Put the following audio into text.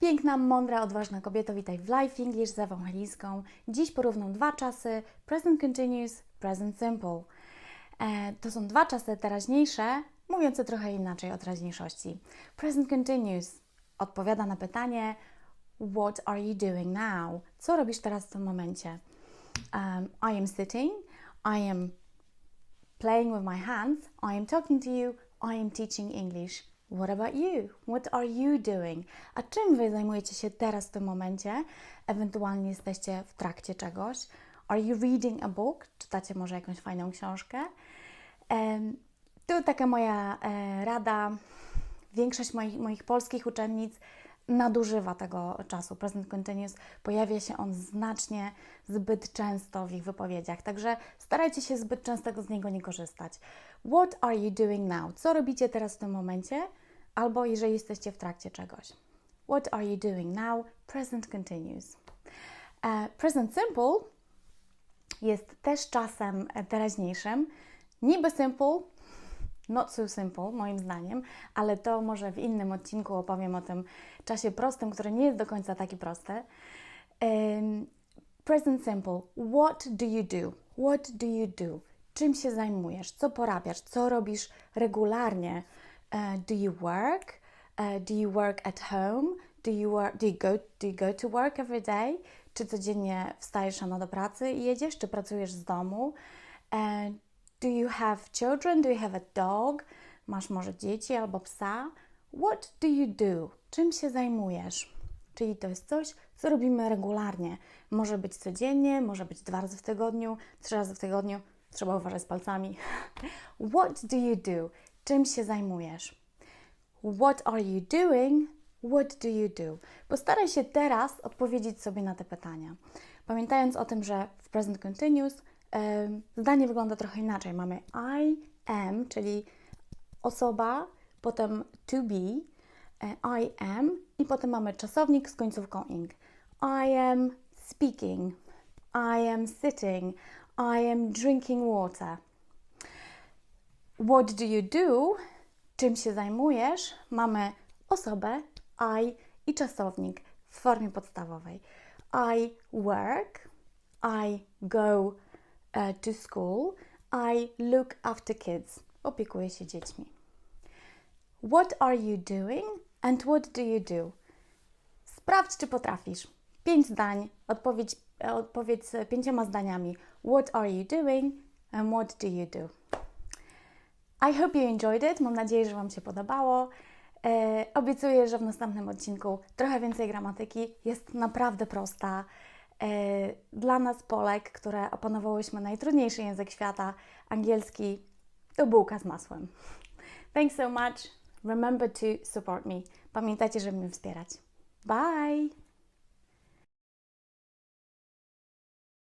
Piękna, mądra, odważna kobieto, witaj w Life English z Ewą. Dziś porównam dwa czasy, present continuous, present simple. E, to są dwa czasy teraźniejsze, mówiące trochę inaczej o teraźniejszości. Present continuous odpowiada na pytanie What are you doing now? Co robisz teraz w tym momencie? Um, I am sitting, I am playing with my hands, I am talking to you, I am teaching English. What about you? What are you doing? A czym wy zajmujecie się teraz w tym momencie? Ewentualnie jesteście w trakcie czegoś. Are you reading a book? Czytacie może jakąś fajną książkę? Em, Tu taka moja e, rada. Większość moich, moich polskich uczennic nadużywa tego czasu. Present continuous pojawia się on znacznie, zbyt często w ich wypowiedziach, także starajcie się zbyt często z niego nie korzystać. What are you doing now? Co robicie teraz w tym momencie? Albo jeżeli jesteście w trakcie czegoś. What are you doing now? Present continuous. E, present simple jest też czasem teraźniejszym. Niby simple, not so simple, moim zdaniem, ale to może w innym odcinku opowiem o tym czasie prostym, który nie jest do końca taki prosty. Um, present simple. What do you do? What do you do? Czym się zajmujesz? Co porabiasz? Co robisz regularnie? Uh, do you work? Uh, do you work at home? Do you, work, do, you go, do you go to work every day? Czy codziennie wstajesz rano do pracy i jedziesz? Czy pracujesz z domu? Uh, do you have children? Do you have a dog? Masz może dzieci albo psa? What do you do? Czym się zajmujesz? Czyli to jest coś, co robimy regularnie. Może być codziennie, może być dwa razy w tygodniu, trzy razy w tygodniu. Trzeba uważać z palcami. What do you do? Czym się zajmujesz? What are you doing? What do you do? Postaraj się teraz odpowiedzieć sobie na te pytania. Pamiętając o tym, że w present continuous zdanie wygląda trochę inaczej. Mamy I am, czyli osoba, potem to be, e, I am i potem mamy czasownik z końcówką ing. I am speaking, I am sitting, I am drinking water. What do you do? Czym się zajmujesz? Mamy osobę I i czasownik w formie podstawowej. I work, I go uh, to school, I look after kids. Opiekuję się dziećmi. What are you doing and what do you do? Sprawdź, czy potrafisz. Pięć zdań, odpowiedź, e, odpowiedz pięcioma zdaniami. What are you doing and what do you do? I hope you enjoyed it. Mam nadzieję, że Wam się podobało. E, obiecuję, że w następnym odcinku trochę więcej gramatyki. Jest naprawdę prosta. E, dla nas, Polek, które opanowałyśmy najtrudniejszy język świata, angielski, to bułka z masłem. Thanks so much. Remember to support me. Pamiętajcie, żeby mnie wspierać. Bye!